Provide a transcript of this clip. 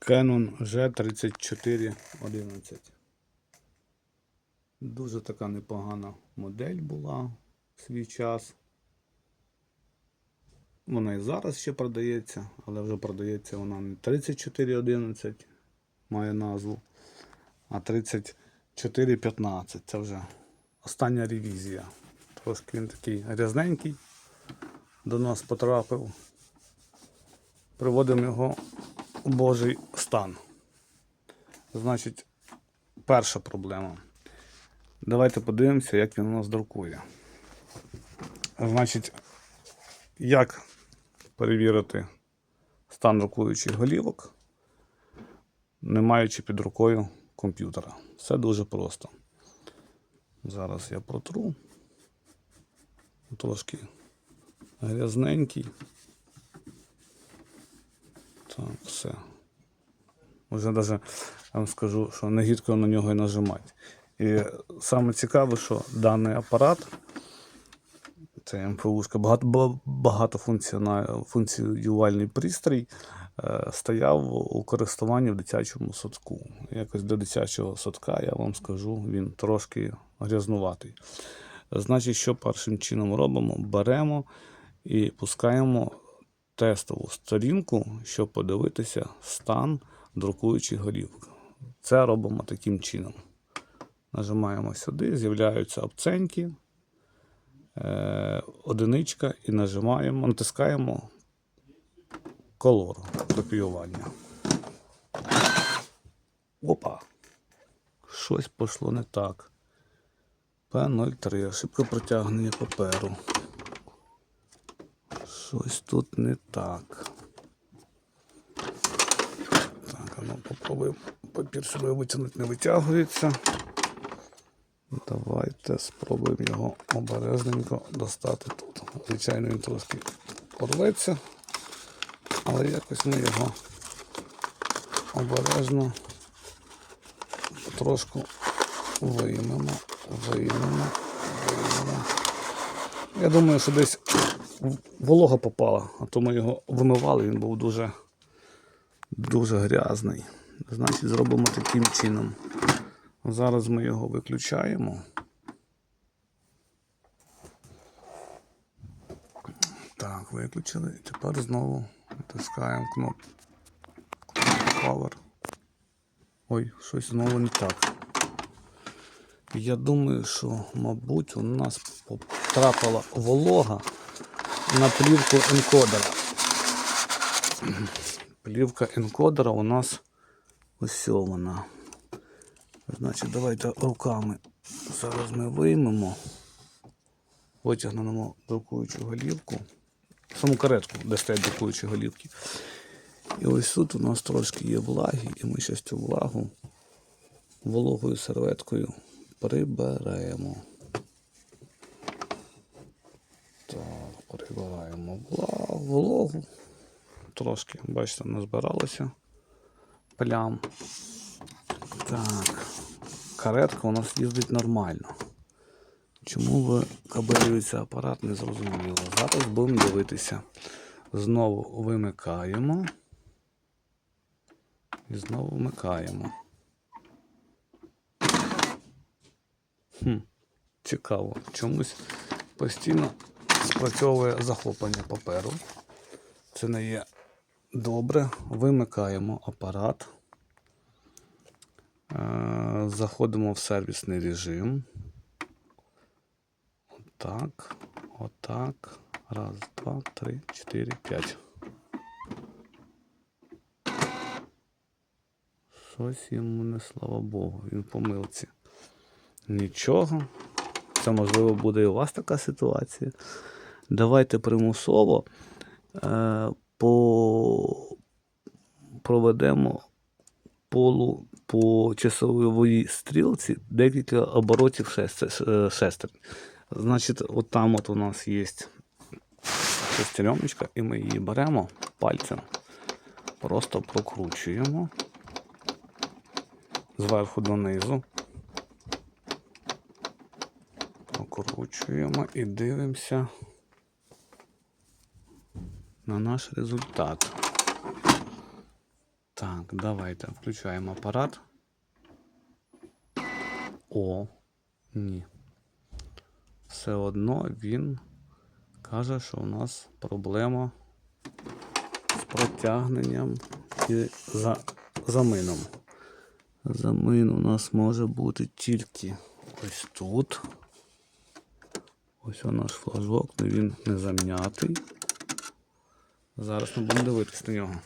Canon G3411. Дуже така непогана модель була в свій час. Вона і зараз ще продається, але вже продається вона не 3411, має назву, а 3415. Це вже остання ревізія. Трошки він такий грязненький. До нас потрапив. Приводимо його Божий стан. Значить, перша проблема. Давайте подивимося, як він у нас друкує. Значить, як перевірити стан друкуючих голівок, не маючи під рукою комп'ютера. Все дуже просто. Зараз я протру. Трошки грязненький. Так, все. Вже навіть я вам скажу, що не гідко на нього і нажимати. І саме цікаве, що даний апарат, це МФУшка, багато, ба- багатофункціональний пристрій, е, стояв у користуванні в дитячому садку. Якось до дитячого садка, я вам скажу, він трошки грязнуватий. Значить, що першим чином робимо? Беремо і пускаємо тестову сторінку, щоб подивитися стан друкуючих голівок. Це робимо таким чином. Нажимаємо сюди, з'являються обценьки, е, одиничка і нажимаємо, натискаємо колор копіювання. Опа! Щось пішло не так. П03, ошибка протягнення паперу. Щось тут не так. Так, ну попробуємо. Папір сюди витягнути не витягується. Давайте спробуємо його обережненько достати тут. Звичайно, він трошки порветься, але якось ми його обережно потрошку виймемо, виймемо, виймемо. Я думаю, що десь волога попала, а то ми його вимивали, він був дуже, дуже грязний. Значить, зробимо таким чином. Зараз ми його виключаємо. Так, виключили. І тепер знову натискаємо кнопку Power. Ой, щось знову не так. Я думаю, що, мабуть, у нас потрапила волога на плівку енкодера. Плівка енкодера у нас ось вона. Значить, давайте руками зараз ми виймемо, витягнемо друкуючу голівку, саму каретку, де стоять друкуючі голівки. І ось тут у нас трошки є влаги, і ми зараз цю влагу вологою серветкою приберемо. Так, прибираємо вла- вологу. Трошки, бачите, назбиралося плям. Так, каретка у нас їздить нормально. Чому ви кабелюється апарат, не зрозуміло. Зараз будемо дивитися. Знову вимикаємо. І знову вмикаємо. Хм, цікаво. Чомусь постійно спрацьовує захоплення паперу. Це не є добре. Вимикаємо апарат. Е, Заходимо в сервісний режим. Отак. Отак. Раз, два, три, чотири, п'ять. Щось йому не слава Богу, він помилці. Нічого. Це можливо буде і у вас така ситуація. Давайте примусово е, по... проведемо полу по часовій стрілці декілька оборотів шест- е, шестерень. Значить, от там от у нас є шестереночка, і ми її беремо пальцем, просто прокручуємо зверху донизу. Прокручуємо і дивимося на наш результат. Так, давайте включаємо апарат. О, ні. Все одно він каже, що у нас проблема з протягненням і за, замином. Замин у нас може бути тільки ось тут. Ось у наш флажок, але він не зам'ятий. Зараз ми будемо дивитися на нього.